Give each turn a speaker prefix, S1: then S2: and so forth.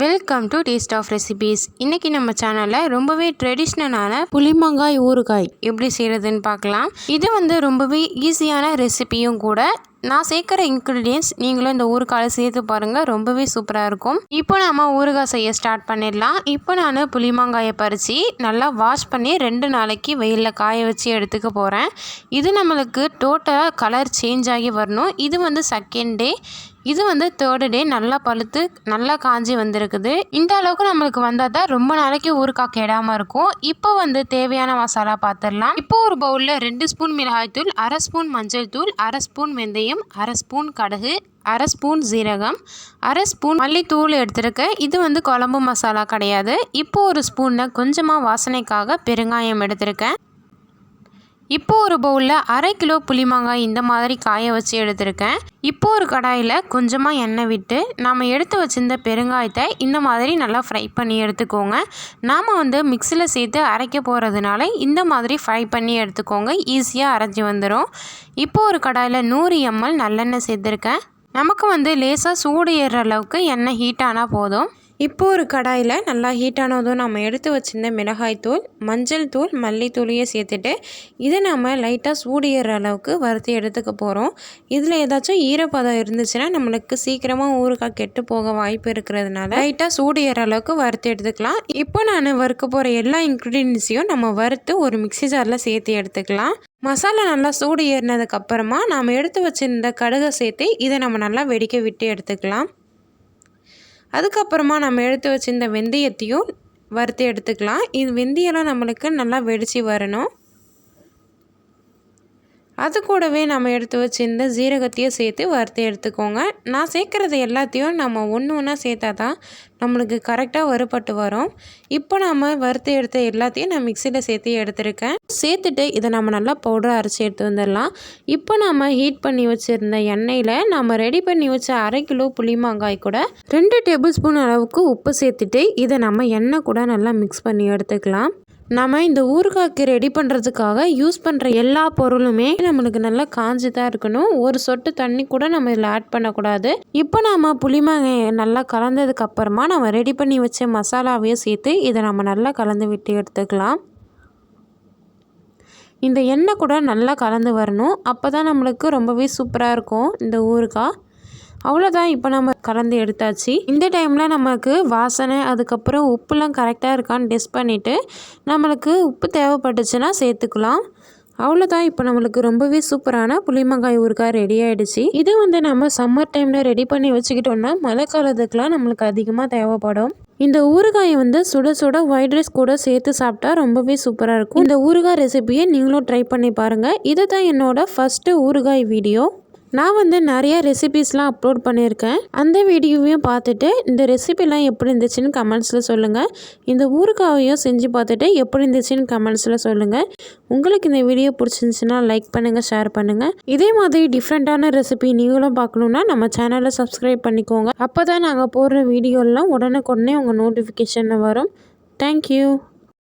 S1: Welcome to taste of recipes இன்றைக்கி நம்ம சேனலில் ரொம்பவே ட்ரெடிஷ்னலான புளிமாங்காய் ஊறுகாய். எப்படி செய்கிறதுன்னு பார்க்கலாம். இது வந்து ரொம்பவே ஈஸியான ரெசிபியும் கூட. நான் சேர்க்குற இன்க்ரீடியன்ஸ் நீங்களும் இந்த ஊறுகாயில் சேர்த்து பாருங்கள் ரொம்பவே சூப்பராக இருக்கும். இப்போ நம்ம ஊறுகாய் செய்ய ஸ்டார்ட் பண்ணிடலாம். இப்போ நான் புளிமாங்காயை பறித்து நல்லா வாஷ் பண்ணி ரெண்டு நாளைக்கு வெயிலில் காய வச்சு எடுத்துக்க போகிறேன் இது நம்மளுக்கு டோட்டலாக கலர் சேஞ்ச் ஆகி வரணும். இது வந்து செகண்ட் டே இது வந்து தேர்டு டே நல்லா பழுத்து நல்லா காஞ்சி வந்திருக்குது. இந்த அளவுக்கு நம்மளுக்கு வந்தால் தான் ரொம்ப நாளைக்கு ஊறுகாய் கெடாமல் இருக்கும். இப்போ வந்து தேவையான மசாலா பார்த்துடலாம் இப்போ ஒரு பவுலில் ரெண்டு ஸ்பூன் மிளகாய்த்தூள் அரை ஸ்பூன் மஞ்சள் தூள் அரை ஸ்பூன் வெந்தயம் அரை ஸ்பூன் கடுகு அரை ஸ்பூன் ஜீரகம் அரை ஸ்பூன் மல்லித்தூள் எடுத்திருக்கேன் இது வந்து குழம்பு மசாலா கிடையாது. இப்போ ஒரு ஸ்பூனில் கொஞ்சமாக வாசனைக்காக பெருங்காயம் எடுத்திருக்கேன். இப்போ ஒரு பவுலில் அரை கிலோ புளிமாங்காய் இந்த மாதிரி காய வச்சு எடுத்திருக்கேன். இப்போ ஒரு கடாயில் கொஞ்சமாக எண்ணெய் விட்டு நாம் எடுத்து வச்சிருந்த பெருங்காயத்தை இந்த மாதிரி நல்லா ஃப்ரை பண்ணி எடுத்துக்கோங்க. நாம் வந்து மிக்சியில் சேர்த்து அரைக்க போகிறதுனால இந்த மாதிரி ஃப்ரை பண்ணி எடுத்துக்கோங்க. ஈஸியாக அரைச்சி வந்துடும் இப்போ ஒரு கடாயில் நூறு எம்எல் நல்லெண்ணெய் சேர்த்துருக்கேன். நமக்கு வந்து லேசாக சூடு ஏறுற அளவுக்கு எண்ணெய் ஹீட் ஆனால் போதும். இப்போது ஒரு கடாயில் நல்லா ஹீட்டானதும் நம்ம எடுத்து வச்சிருந்த மிளகாய்த்தூள் மஞ்சள் தூள் மல்லித்தூளையே சேர்த்துட்டு இதை நம்ம லைட்டாக சூடு அளவுக்கு வறுத்து எடுத்துக்க போகிறோம் இதில் ஏதாச்சும் ஈரப்பதம் இருந்துச்சுன்னா நம்மளுக்கு சீக்கிரமாக ஊறுகாய் கெட்டு போக வாய்ப்பு இருக்கிறதுனால லைட்டாக சூடு அளவுக்கு வறுத்து எடுத்துக்கலாம். இப்போ நான் வறுக்க போகிற எல்லா இன்க்ரீடியன்ஸையும் நம்ம வறுத்து ஒரு மிக்சி ஜாரில் சேர்த்து எடுத்துக்கலாம். மசாலா நல்லா சூடு ஏறினதுக்கப்புறமா நாம் எடுத்து வச்சுருந்த கடுகை சேர்த்து இதை நம்ம நல்லா வெடிக்க விட்டு எடுத்துக்கலாம். அதுக்கப்புறமா நம்ம எடுத்து வச்சிருந்த வெந்தயத்தையும் வறுத்து எடுத்துக்கலாம். இது வெந்தயம்லாம் நம்மளுக்கு நல்லா வெடித்து வரணும். அது கூடவே நம்ம எடுத்து வச்சிருந்த ஜீரகத்தையும் சேர்த்து வறுத்து எடுத்துக்கோங்க. நான் சேர்க்குறது எல்லாத்தையும் நம்ம ஒன்று ஒன்றா சேர்த்தா தான் நம்மளுக்கு கரெக்டாக வறுபட்டு வரும். இப்போ நம்ம வறுத்து எடுத்த எல்லாத்தையும் நான் மிக்சியில் சேர்த்து எடுத்திருக்கேன். சேர்த்துட்டு இதை நம்ம நல்லா பவுடர் அரைச்சி எடுத்து வந்துடலாம். இப்போ நம்ம ஹீட் பண்ணி வச்சுருந்த எண்ணெயில் நம்ம ரெடி பண்ணி வச்ச அரை கிலோ புளிமாங்காய் கூட ரெண்டு டேபிள் ஸ்பூன் அளவுக்கு உப்பு சேர்த்துட்டு இதை நம்ம எண்ணெய் கூட நல்லா மிக்ஸ் பண்ணி எடுத்துக்கலாம். நம்ம இந்த ஊறுகாய்க்கு ரெடி பண்ணுறதுக்காக யூஸ் பண்ணுற எல்லா பொருளுமே நம்மளுக்கு நல்லா காஞ்சி தான் இருக்கணும். ஒரு சொட்டு தண்ணி கூட நம்ம இதில் ஆட் பண்ணக்கூடாது. இப்போ நம்ம புளிமாங்காயை நல்லா கலந்ததுக்கு அப்புறமா நம்ம ரெடி பண்ணி வச்ச மசாலாவையும் சேர்த்து இதை நம்ம நல்லா கலந்து விட்டு எடுத்துக்கலாம். இந்த எண்ணெய் கூட நல்லா கலந்து வரணும். அப்போ தான் நம்மளுக்கு ரொம்பவே சூப்பராக இருக்கும் இந்த ஊறுகாய். அவ்வளோதான் இப்போ நம்ம கலந்து எடுத்தாச்சு. இந்த டைமில் நமக்கு வாசனை அதுக்கப்புறம் உப்புலாம் கரெக்டாக இருக்கான்னு டெஸ்ட் பண்ணிவிட்டு நம்மளுக்கு உப்பு தேவைப்பட்டுச்சுன்னா சேர்த்துக்கலாம். அவ்வளோதான் இப்போ நம்மளுக்கு ரொம்பவே சூப்பரான புளிமங்காய் ஊறுகாய் ரெடி ஆகிடுச்சு இது வந்து நம்ம சம்மர் டைமில் ரெடி பண்ணி வச்சுக்கிட்டோம்னா மழை காலத்துக்குலாம் நம்மளுக்கு அதிகமாக தேவைப்படும். இந்த ஊறுகாயை வந்து சுட சுட ஒயிட் ரைஸ் கூட சேர்த்து சாப்பிட்டா ரொம்பவே சூப்பராக இருக்கும். இந்த ஊறுகாய் ரெசிபியை நீங்களும் ட்ரை பண்ணி பாருங்கள் இது தான் என்னோட ஃபஸ்ட்டு ஊறுகாய் வீடியோ நான் வந்து நிறைய ரெசிபீஸ்லாம் அப்லோட் பண்ணியிருக்கேன். அந்த வீடியோவையும் பார்த்துட்டு இந்த ரெசிபிலாம் எப்படி இருந்துச்சுன்னு கமெண்ட்ஸில் சொல்லுங்கள் இந்த ஊறுகாவையும் செஞ்சு பார்த்துட்டு எப்படி இருந்துச்சுன்னு கமெண்ட்ஸில் சொல்லுங்கள் உங்களுக்கு இந்த வீடியோ பிடிச்சிருந்துச்சுன்னா லைக் பண்ணுங்கள் ஷேர் பண்ணுங்கள் இதே மாதிரி டிஃப்ரெண்ட்டான ரெசிபி நீங்களும் பார்க்கணுன்னா நம்ம சேனலை சப்ஸ்கிரைப் பண்ணிக்கோங்க. அப்போ தான் நாங்கள் போடுற வீடியோலாம் உடனுக்குடனே உங்கள் நோட்டிஃபிகேஷனில் வரும். தேங்க்யூ